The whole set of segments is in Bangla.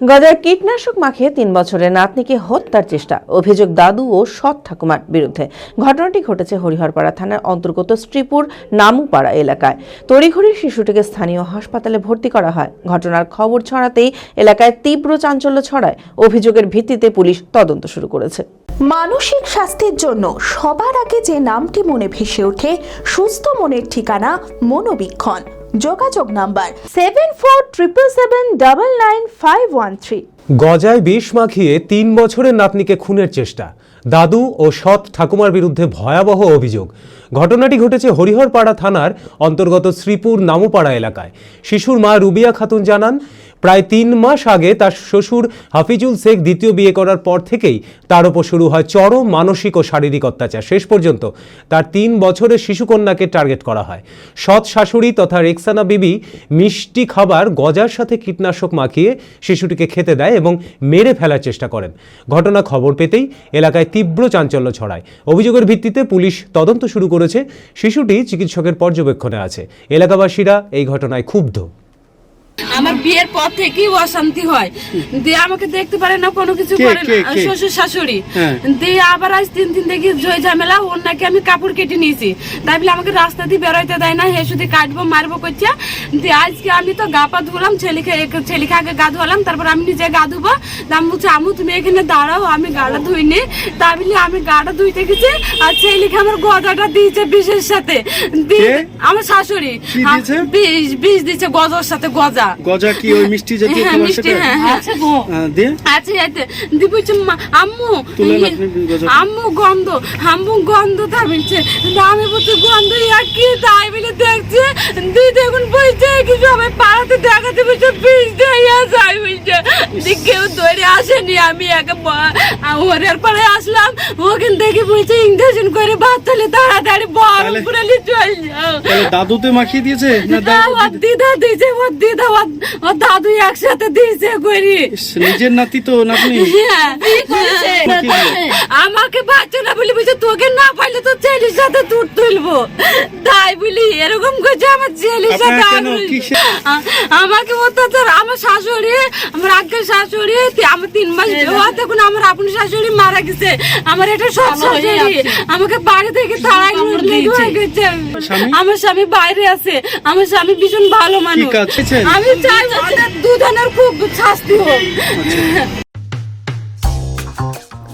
গজায় কীটনাশক মাখিয়ে তিন বছরের নাতনিকে হত্যার চেষ্টা। অভিযোগ দাদু ও সৎ ঠাকুমার বিরুদ্ধে। ঘটনাটি ঘটেছে হরিহরপাড়া থানার অন্তর্গত শ্রীপুর নামুপাড়া এলাকায়। তড়িঘড়ি শিশুটিকে স্থানীয় হাসপাতালে ভর্তি করা হয়। ঘটনার খবর ছড়াতেই এলাকায় তীব্র চাঞ্চল্য ছড়ায়। অভিযোগের ভিত্তিতে পুলিশ তদন্ত শুরু করেছে। মানসিক স্বাস্থ্যের জন্য সবার আগে যে নামটি মনে ভেসে ওঠে, সুস্থ মনের ঠিকানা মনোবীক্ষণ। যোগাযোগ number seven four triple seven double nine five one three গজায় বিষ মাখিয়ে তিন বছরের নাতনিকে খুনের চেষ্টা। দাদু ও সৎ ঠাকুমার বিরুদ্ধে ভয়াবহ অভিযোগ। ঘটনাটি ঘটেছে হরিহরপাড়া থানার অন্তর্গত শ্রীপুর নামুপাড়া এলাকায়। শিশুর মা রুবিয়া খাতুন জানান প্রায় তিন মাস আগে তার শ্বশুর হাফিজুল শেখ দ্বিতীয় বিয়ে করার পর থেকেই তার ওপর শুরু হয় চরম মানসিক ও শারীরিক অত্যাচার। শেষ পর্যন্ত তার তিন বছরের শিশুকন্যাকে টার্গেট করা হয়। সৎ শাশুড়ি তথা রেক্সানা বিবি মিষ্টি খাবার, গজার সাথে কীটনাশক মাখিয়ে শিশুটিকে খেতে দেয় এবং মেরে ফেলার চেষ্টা করেন। ঘটনা খবর পেতেই এলাকায় তীব্র চাঞ্চল্য ছড়ায়। অভিযোগের ভিত্তিতে পুলিশ তদন্ত শুরু করেছে। শিশুটি চিকিৎসকের পর্যবেক্ষণে আছে। এলাকাবাসীরা এই ঘটনায় ক্ষুব্ধ। আমার বিয়ের পর থেকেই অশান্তি হয়। দিয়ে আমাকে দেখতে পারে না কোনো কিছু করে না। শ্বশুর শাশুড়ি। হ্যাঁ। দিয়ে আবার আজ তিন দিন দেখি জয় ঝামেলা ওর নাকি আমি কাপড় কেটে নিয়েছি। তাই বলে আমাকে রাস্তা দিয়ে বেরোইতে দেয় না হে শুধু কাটবো মারবো করছে দিয়ে আজকে আমি তো গা পা ধুলাম ছেলেকে ছেলেকে আগে গা ধুলাম তারপর আমি নিজে গা ধুবো। তা আমি বলছি আমু তুমি এখানে দাঁড়াও আমি গাটা ধুইনি। তাই বলে আমি গাটা ধুইতে গেছি আর ছেলেকে আমার গজাটা দিয়েছে বিষের সাথে। দিয়ে আমার শাশুড়ি। বিষ বিষ দিয়েছে গজার সাথে গজা। গজা কি ওই মিষ্টি জাতীয় হ্যাঁ, খাবার মিষ্টি, সেটা? হ্যাঁ, হ্যাঁ। হ্যাঁ, দিয়ে আছে আছে দিব আম্মু তুলেন আপনি গজাটা। আম্মু গন্ধ আম্মু গন্ধ থামিছে আমি বলছি গন্ধ ইয়া কি? তাই বলে দেখছে। দি দেখুন বলছে কি সবাই পাড়াতে দেখাতে বলছে বিষ দেয়া যায় বলছে। দি কেউ ধরে আসেনি আমি একে ওরের পরে আসলাম। ওখান থেকে বলছে ইঞ্জেকশন করে ভাত তাহলে তাড়াতাড়ি চল। যাও তাহলে দাদুতে মাখিয়ে দিয়েছে না দাদু ওর দিদা দিয়েছে ওর দিদা ওর- দাদু একসাথে দিয়েছে করি নিজের নাতি তো নাতনি। হ্যাঁ। আমাকে বাচ্চা না বলি বুঝে তোকে না পাইলে তো ছেলের সাথে তুর তুলবো। তাই বলি এরকম করছে আমার ছেলের সাথে আমাকে অত্যাচার আমার শাশুড়ি আমার আগের শাশুড়ি আমার তিন মাস হওয়া তখন আমার আপন শাশুড়ি মারা গেছে। আমার এটা সব শাশুড়ি আমাকে বাড়ি থেকে তাড়াই হয়ে গেছে। আমার স্বামী বাইরে আছে। আমার স্বামী ভীষণ ভালো মানুষ? আমি চাই দুধ দুজনের খুব শাস্তি হোক।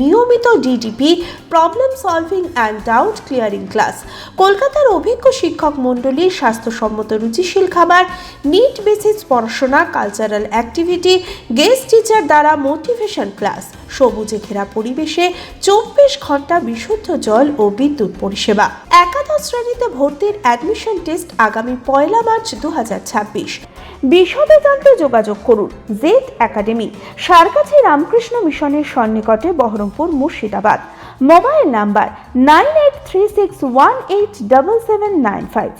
নিয়মিত DDP problem solving and doubt clearing class কলকাতার অভিজ্ঞ শিক্ষক মণ্ডলীর স্বাস্থ্যসম্মত রুচিশীল খাবার নিট বেসিস পড়াশোনা কালচারাল অ্যাক্টিভিটি গেস্ট টিচার দ্বারা মোটিভেশন ক্লাস সবুজে ঘেরা পরিবেশে চব্বিশ ঘণ্টা বিশুদ্ধ জল ও বিদ্যুৎ পরিষেবা। একাদশ শ্রেণীতে ভর্তির অ্যাডমিশন টেস্ট আগামী পয়লা মার্চ দু বিশদে জানতে যোগাযোগ করুন জেদ একাডেমি সারকাছি রামকৃষ্ণ মিশনের সন্নিকটে Baharampur Murshidabad. Mobile number nine eight three six one eight double seven nine five.